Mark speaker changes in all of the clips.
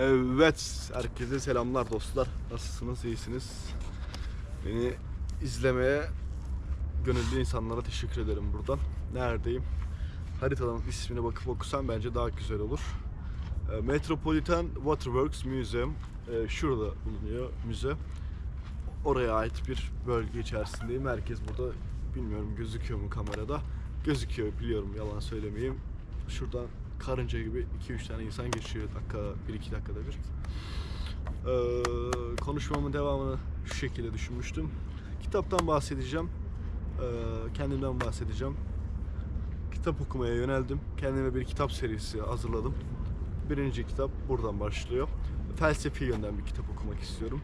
Speaker 1: Evet, herkese selamlar dostlar. Nasılsınız, iyisiniz? Beni izlemeye gönüllü insanlara teşekkür ederim buradan. Neredeyim? Haritadan ismine bakıp okusam bence daha güzel olur. E, Metropolitan Waterworks Museum. e, Şurada bulunuyor müze. Oraya ait bir bölge içerisindeyim. Herkes burada bilmiyorum gözüküyor mu kamerada. Gözüküyor biliyorum yalan söylemeyeyim. Şuradan karınca gibi 2-3 tane insan geçiyor dakika 1-2 dakikada bir. Ee, konuşmamın devamını şu şekilde düşünmüştüm. Kitaptan bahsedeceğim. Ee, kendimden bahsedeceğim. Kitap okumaya yöneldim. Kendime bir kitap serisi hazırladım. Birinci kitap buradan başlıyor. Felsefi yönden bir kitap okumak istiyorum.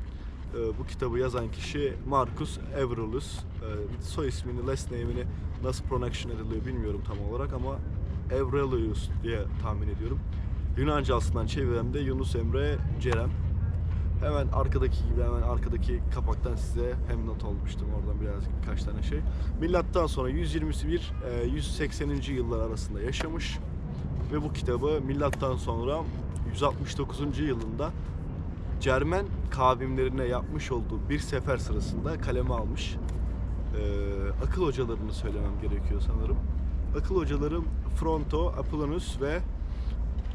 Speaker 1: Ee, bu kitabı yazan kişi Marcus Aurelius. Ee, soy ismini, last name'ini nasıl pronunciation ediliyor bilmiyorum tam olarak ama Aurelius diye tahmin ediyorum. Yunancasından çeviremde Yunus Emre Cerem. Hemen arkadaki gibi hemen arkadaki kapaktan size hem not almıştım oradan biraz birkaç tane şey. Milattan sonra 121 e, 180. yıllar arasında yaşamış ve bu kitabı milattan sonra 169. yılında Cermen kavimlerine yapmış olduğu bir sefer sırasında kaleme almış. Ee, akıl hocalarını söylemem gerekiyor sanırım. Akıl hocalarım Fronto, Apollonius ve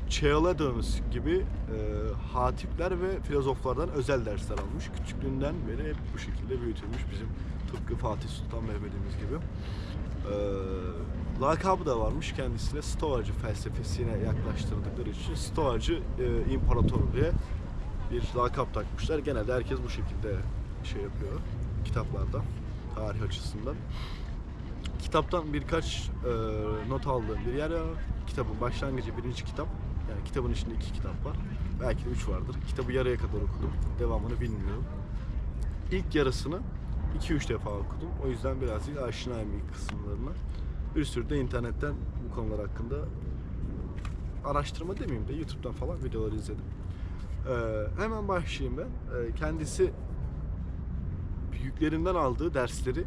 Speaker 1: Cheoledonus gibi e, hatipler ve filozoflardan özel dersler almış. Küçüklüğünden beri hep bu şekilde büyütülmüş bizim tıpkı Fatih Sultan Mehmet'imiz gibi. E, lakabı da varmış kendisine Stoacı felsefesine yaklaştırdıkları için Stoacı e, İmparatoru diye bir lakap takmışlar. Genelde herkes bu şekilde şey yapıyor kitaplarda tarih açısından. Kitaptan birkaç e, not aldığım bir yer var. Kitabın başlangıcı birinci kitap. Yani kitabın içinde iki kitap var. Belki de üç vardır. Kitabı yarıya kadar okudum. Devamını bilmiyorum. İlk yarısını 2-3 defa okudum. O yüzden birazcık aşinayım ilk kısımlarına. Bir sürü de internetten bu konular hakkında araştırma demeyeyim de YouTube'dan falan videolar izledim. Ee, hemen başlayayım ben. Ee, kendisi büyüklerinden aldığı dersleri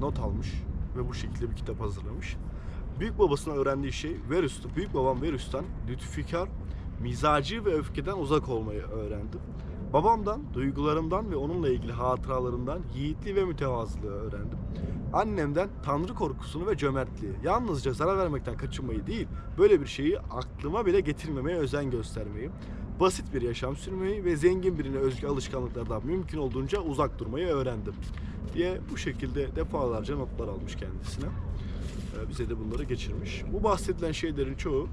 Speaker 1: not almış ve bu şekilde bir kitap hazırlamış. Büyük babasına öğrendiği şey Verus, büyük babam Verus'tan lütfikar, mizacı ve öfkeden uzak olmayı öğrendim. Babamdan, duygularımdan ve onunla ilgili hatıralarından yiğitliği ve mütevazılığı öğrendim. Annemden tanrı korkusunu ve cömertliği, yalnızca zarar vermekten kaçınmayı değil, böyle bir şeyi aklıma bile getirmemeye özen göstermeyi, basit bir yaşam sürmeyi ve zengin birine özgü alışkanlıklardan mümkün olduğunca uzak durmayı öğrendim diye bu şekilde defalarca notlar almış kendisine. Ee, Bize de bunları geçirmiş. Bu bahsedilen şeylerin çoğu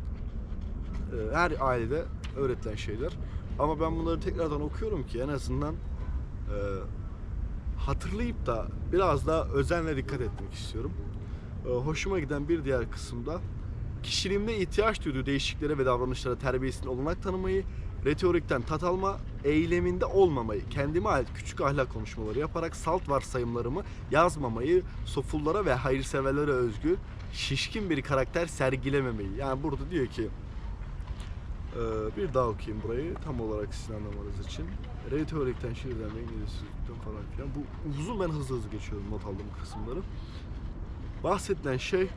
Speaker 1: e, her ailede öğretilen şeyler. Ama ben bunları tekrardan okuyorum ki en azından e, hatırlayıp da biraz daha özenle dikkat etmek istiyorum. E, Hoşuma giden bir diğer kısımda kişiliğimde ihtiyaç duyduğu değişikliklere ve davranışlara terbiyesine olanak tanımayı, retorikten tat alma, eyleminde olmamayı, kendime ait küçük ahlak konuşmaları yaparak salt varsayımlarımı yazmamayı, sofullara ve hayırseverlere özgü şişkin bir karakter sergilememeyi. Yani burada diyor ki ee, bir daha okuyayım burayı tam olarak sizin anlamanız için. Retorikten, şiirden ve İngilizcelikten falan filan. Bu uzun ben hızlı hızlı geçiyorum not aldığım kısımları. Bahsedilen şey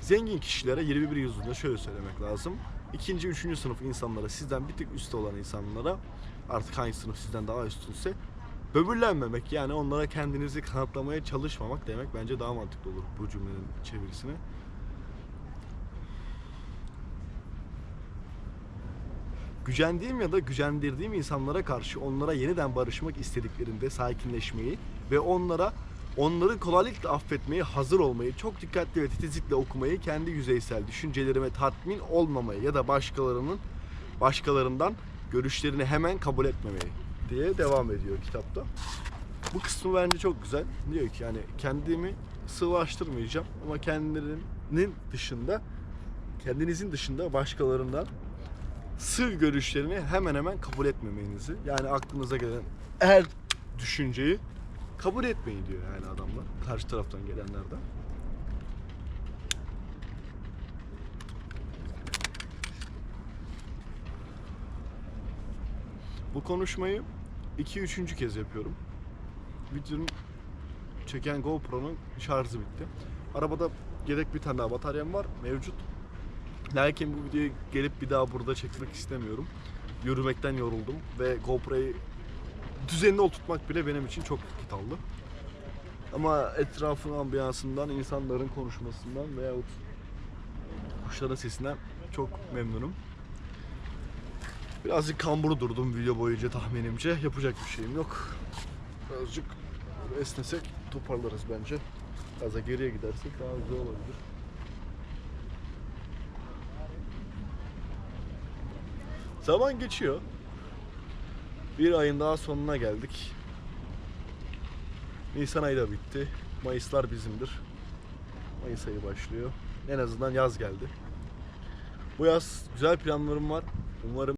Speaker 1: zengin kişilere 21 yüzyılda şöyle söylemek lazım. İkinci, üçüncü sınıf insanlara, sizden bir tık üstte olan insanlara artık hangi sınıf sizden daha üstünse böbürlenmemek yani onlara kendinizi kanıtlamaya çalışmamak demek bence daha mantıklı olur bu cümlenin çevirisine. gücendiğim ya da gücendirdiğim insanlara karşı onlara yeniden barışmak istediklerinde sakinleşmeyi ve onlara onları kolaylıkla affetmeyi hazır olmayı, çok dikkatli ve titizlikle okumayı, kendi yüzeysel düşüncelerime tatmin olmamayı ya da başkalarının başkalarından görüşlerini hemen kabul etmemeyi diye devam ediyor kitapta. Bu kısmı bence çok güzel. Diyor ki yani kendimi sığlaştırmayacağım ama kendilerinin dışında kendinizin dışında başkalarından sığ görüşlerini hemen hemen kabul etmemenizi yani aklınıza gelen her düşünceyi kabul etmeyin diyor yani adamlar karşı taraftan gelenlerden. Bu konuşmayı 2-3. kez yapıyorum. Videonun çeken GoPro'nun şarjı bitti. Arabada yedek bir tane daha bataryam var mevcut. Lakin bu videoyu gelip bir daha burada çekmek istemiyorum. Yürümekten yoruldum ve GoPro'yu düzenli oturtmak bile benim için çok vakit aldı. Ama etrafın ambiyansından, insanların konuşmasından veyahut kuşların sesinden çok memnunum. Birazcık kamburu durdum video boyunca tahminimce. Yapacak bir şeyim yok. Birazcık esnesek toparlarız bence. Biraz da geriye gidersek daha güzel olabilir. Zaman geçiyor. Bir ayın daha sonuna geldik. Nisan ayı da bitti. Mayıslar bizimdir. Mayıs ayı başlıyor. En azından yaz geldi. Bu yaz güzel planlarım var. Umarım